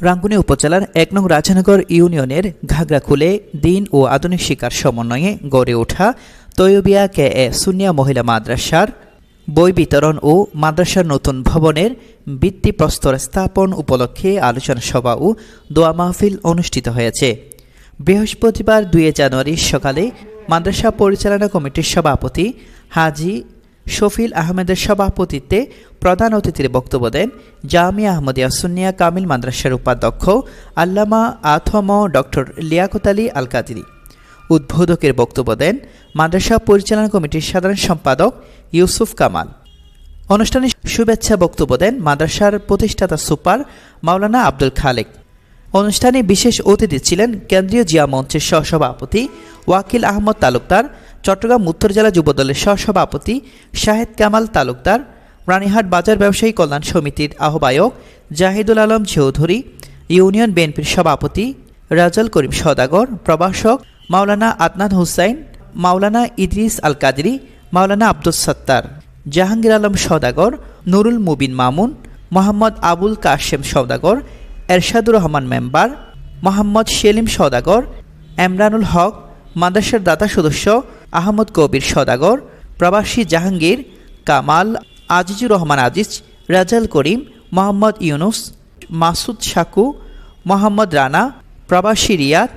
রাঙ্গুনি উপজেলার এক নং রাজানগর ইউনিয়নের ঘাগড়াকুলে দিন ও আধুনিক শিকার সমন্বয়ে গড়ে ওঠা তৈয়বিয়া কে এ সুনিয়া মহিলা মাদ্রাসার বই বিতরণ ও মাদ্রাসার নতুন ভবনের ভিত্তিপ্রস্তর স্থাপন উপলক্ষে আলোচনা সভা ও দোয়া মাহফিল অনুষ্ঠিত হয়েছে। বৃহস্পতিবার দুই জানুয়ারি সকালে মাদ্রাসা পরিচালনা কমিটির সভাপতি হাজি শফিল আহমেদের সভাপতিত্বে প্রধান অতিথির বক্তব্য দেন জামিয়া আহমদিয়া সুন্নিয়া কামিল মাদ্রাসার উপাধ্যক্ষ আল্লামা আথম ডক্টর লিয়াকত আলী আল কাদিরি উদ্বোধকের বক্তব্য দেন মাদ্রাসা পরিচালনা কমিটির সাধারণ সম্পাদক ইউসুফ কামাল। অনুষ্ঠানে শুভেচ্ছা বক্তব্য দেন মাদ্রাসার প্রতিষ্ঠাতা সুপার মাওলানা আব্দুল খালেক। অনুষ্ঠানে বিশেষ অতিথি ছিলেন কেন্দ্রীয় জিয়া মঞ্চের সহসভাপতি ওয়াকিল আহমদ তালুকদার চট্টগ্রাম উত্তর জেলা যুবদলের সহসভাপতি শাহেদ কামাল তালুকদার, রানীহাট বাজার ব্যবসায়ী কল্যাণ সমিতির আহ্বায়ক জাহিদুল আলম চৌধুরী, ইউনিয়ন বিএনপির সভাপতি রাজাল করিম সদাগর, প্রভাষক মাওলানা আদনান হুসাইন, মাওলানা ইদ্রিস আল কাদরি মাওলানা আব্দুল সত্তার, জাহাঙ্গীর আলম সদাগর, নুরুল মুবিন মামুন, মোহাম্মদ আবুল কাশেম সওদাগর এরশাদুর রহমান মেম্বার, মোহাম্মদ সেলিম সওদাগর এমরানুল হক, মাদ্রাসার দাতা সদস্য আহমদ কবির সদাগর, প্রবাসী জাহাঙ্গীর, কামাল, আজিজুর রহমান আজিজ, রাজাল করিম, মোহাম্মদ ইউনুস, মাসুদ শাকু, মোহাম্মদ রানা, প্রবাসী রিয়াদ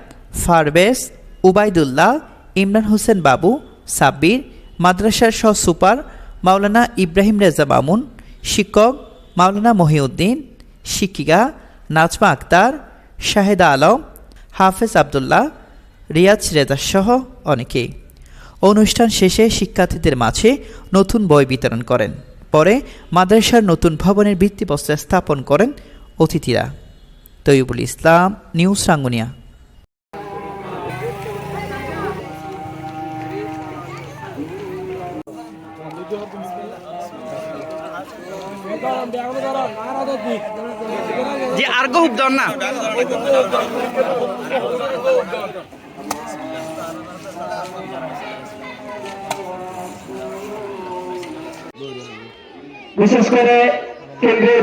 ফারবেজ উবায়দুল্লাহ ইমরান হোসেন বাবু, সাব্বির, মাদ্রাসার সহ সুপার মাওলানা ইব্রাহিম রেজা মামুন, শিক্ষক মাওলানা মহিউদ্দিন, শিক্ষিকা নাজমা আক্তার, শাহেদা আলম, হাফেজ আবদুল্লাহ, রিয়াজ রেজা সহ অনেকেই অনুষ্ঠান শেষে শিক্ষার্থীদের মাঝে নতুন বই বিতরণ করেন। পরে মাদ্রাসার নতুন ভবনের ভিত্তিপ্রস্তর স্থাপন করেন অতিথিরা। তৈবুল ইসলাম, নিউজ রাঙ্গুনিয়া। জি আর খুব না। বিশেষ করে কেন্দ্রীয়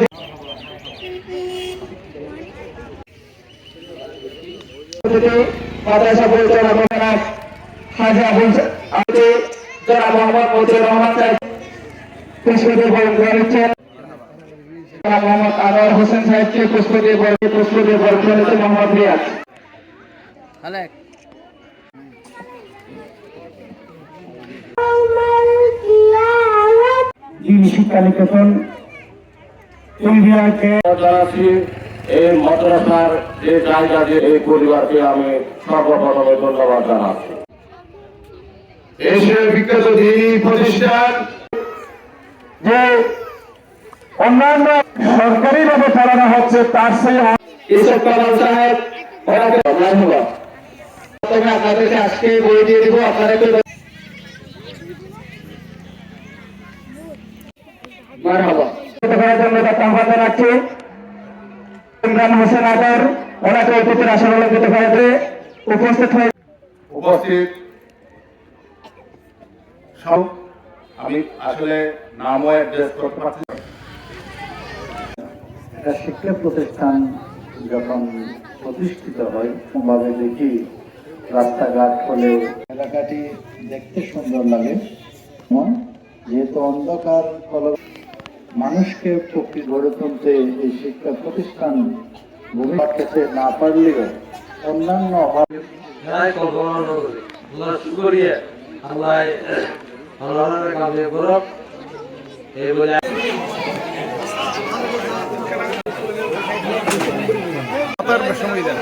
মাদ্রাসা পরিচালনা করেন হাজি আবুল আবু জনাব মোহাম্মদ মজিবুর রহমান সাহেব পুষ্পতি বরণ করে নিচ্ছেন। জনাব মোহাম্মদ আনোয়ার হোসেন যিনি শিক্ষা নিকেতন ইন্ডিয়াকে জানাচ্ছি, এই মাদ্রাসার যে জায়গা যে এই পরিবারকে আমি সর্বপ্রথমে ধন্যবাদ জানাচ্ছি। এশিয়ার বিখ্যাত দিনী প্রতিষ্ঠান যে অন্যান্য সরকারি ভাবে চালানো হচ্ছে, তার সেই ইসব কামাল সাহেব, ওনাকে ধন্যবাদ। আপনাদেরকে আজকে বই দিয়ে দিব আপনাদেরকে হোসেন আদার ওনাকে উপস্থিত আসন অলঙ্কিত করাতে উপস্থিত হয়ে উপস্থিত। সব আমি আসলে নামও অ্যাড্রেস করতে পারছি একটা শিক্ষা প্রতিষ্ঠান যখন প্রতিষ্ঠিত হয় দেখি রাস্তাঘাট হলে এলাকাটি দেখতে সুন্দর লাগে। যেহেতু অন্ধকার কল মানুষকে প্রকৃতি গড়ে তুলতে এই শিক্ষা প্রতিষ্ঠান ভূমিকা খেতে না পারলেও অন্যান্য সময় দেন।